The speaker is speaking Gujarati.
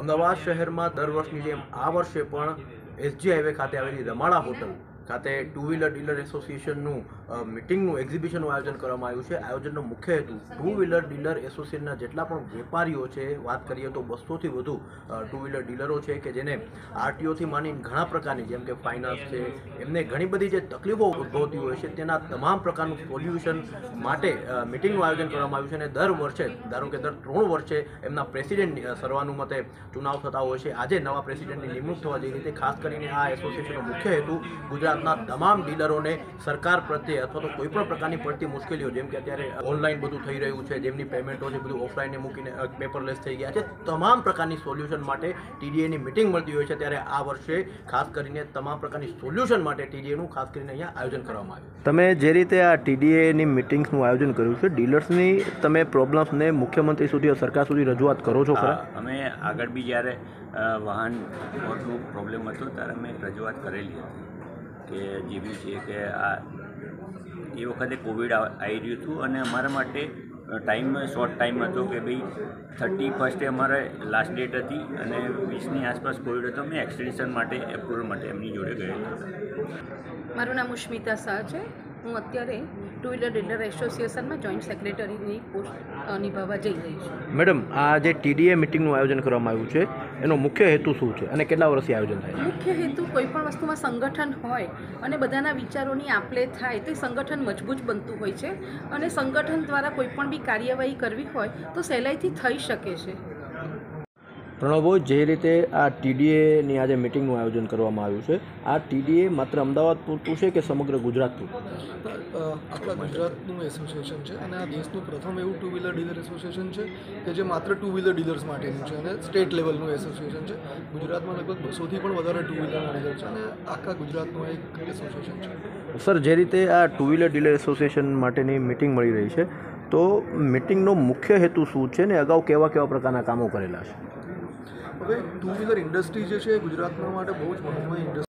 અમદાવાદ શહેરમાં દર વર્ષની જેમ આ વર્ષે પણ એસજી હાઈવે ખાતે આવેલી રમાડા હોટલ ખાતે ટુ વ્હીલર ડીલર એસોસિએશનનું મિટિંગનું એક્ઝિબિશનનું આયોજન કરવામાં આવ્યું છે. આયોજનનો મુખ્ય હેતુ ટુ વ્હીલર ડીલર એસોસિએશનના જેટલા પણ વેપારીઓ છે, વાત કરીએ તો બસોથી વધુ ટુ વ્હીલર ડીલરો છે કે જેને આરટીઓથી માંડીને ઘણા પ્રકારની, જેમ કે ફાઇનાન્સ છે, એમને ઘણી બધી જે તકલીફો ઉદ્ભવતી હોય છે, તેના તમામ પ્રકારનું સોલ્યુશન માટે મિટિંગનું આયોજન કરવામાં આવ્યું છે અને દર વર્ષે, ધારો કે દર ત્રણ વર્ષે એમના પ્રેસિડેન્ટ સર્વાનુમતે ચુનાવ થતા હોય છે. આજે નવા પ્રેસિડેન્ટની નિમણૂક થવા જઈ રહી છે. ખાસ કરીને આ એસોસિએશનનો મુખ્ય હેતુ ગુજરાતના તમામ ડીલરોને સરકાર પ્રત્યે અથવા તો કોઈ પણ પ્રકારની પડતી મુશ્કેલીઓ જેમ કે અત્યારે ઓનલાઈન બધું થઈ રહ્યું છે જેમની પેમેન્ટો છે બધું ઓફલાઈનને મૂકીને પેપરલેસ થઈ ગયા છે તમામ પ્રકારની સોલ્યુશન માટે ટીડીએની મિટિંગ મળતી હોય છે ત્યારે આ વર્ષે ખાસ કરીને તમામ પ્રકારની સોલ્યુશન માટે ટીડીએનું ખાસ કરીને અહીંયા આયોજન કરવામાં આવ્યું. તમે જે રીતે આ ટીડીએની મિટિંગ્સનું આયોજન કર્યું છે ડીલર્સની તમે પ્રોબ્લેમ્સને મુખ્યમંત્રી સુધી સરકાર સુધી રજૂઆત કરો છો ખરા? અમે આગળ બી જ્યારે વાહન પ્રોબ્લેમ હતો ત્યારે અમે રજૂઆત કરેલી હતી. કે જે બી છે કે આ એ વખતે કોવિડ આવી રહ્યું હતું અને અમારા માટે ટાઈમ, શોર્ટ ટાઈમ હતો કે ભાઈ થર્ટી ફર્સ્ટે અમારે લાસ્ટ ડેટ હતી અને વીસની આસપાસ કોવિડ હતો. અમે એક્સટેન્શન માટે એપ્રુવલ માટે એમની જોડે ગયેલા. મારું નામ ઉષ્મિતા શાહ છે. હું અત્યારે ટુ વ્હીલર ડીલર એસોસિએશનમાં જોઈન્ટ સેક્રેટરીની પોસ્ટ નિભાવવા જઈ રહી છું. મેડમ આ જે ટીડીએ મિટિંગનું આયોજન કરવામાં આવ્યું છે એનો મુખ્ય હેતુ શું છે અને કેટલા વર્ષથી આયોજન થાય મુખ્ય હેતુ કોઈ પણ વસ્તુમાં સંગઠન હોય અને બધાના વિચારોની આપલે થાય તો સંગઠન મજબૂત બનતું હોય છે અને સંગઠન દ્વારા કોઈ પણ બી કાર્યવાહી કરવી હોય તો સહેલાઈથી થઈ શકે છે. પ્રણવભાઈ જે રીતે આ ટીડીએની આજે મિટિંગનું આયોજન કરવામાં આવ્યું છે આ ટીડીએ માત્ર અમદાવાદ પૂરતું છે કે સમગ્ર ગુજરાત પૂરતું? આખા ગુજરાતનું એસોસિએશન છે અને આ દેશનું પ્રથમ એવું ટુ વ્હીલર ડીલર એસોસિએશન છે કે જે માત્ર ટુ વ્હીલર ડીલર્સ માટેનું છે અને સ્ટેટ લેવલનું એસોસિએશન છે. ગુજરાતમાં લગભગ બસોથી પણ વધારે ટુ વ્હીલરના ડીલર છે અને આખા ગુજરાતનું એક એસોસિએશન છે. સર જે રીતે આ ટુ વ્હીલર ડીલર એસોસિએશન માટેની મિટિંગ મળી રહી છે તો મિટિંગનો મુખ્ય હેતુ શું છે ને અગાઉ કેવા કેવા પ્રકારના કામો કરેલા છે? હવે ટુ વ્હીલર ઇન્ડસ્ટ્રી જે છે ગુજરાતના માટે બહુ જ મહત્ત્વની ઇન્ડસ્ટ્રી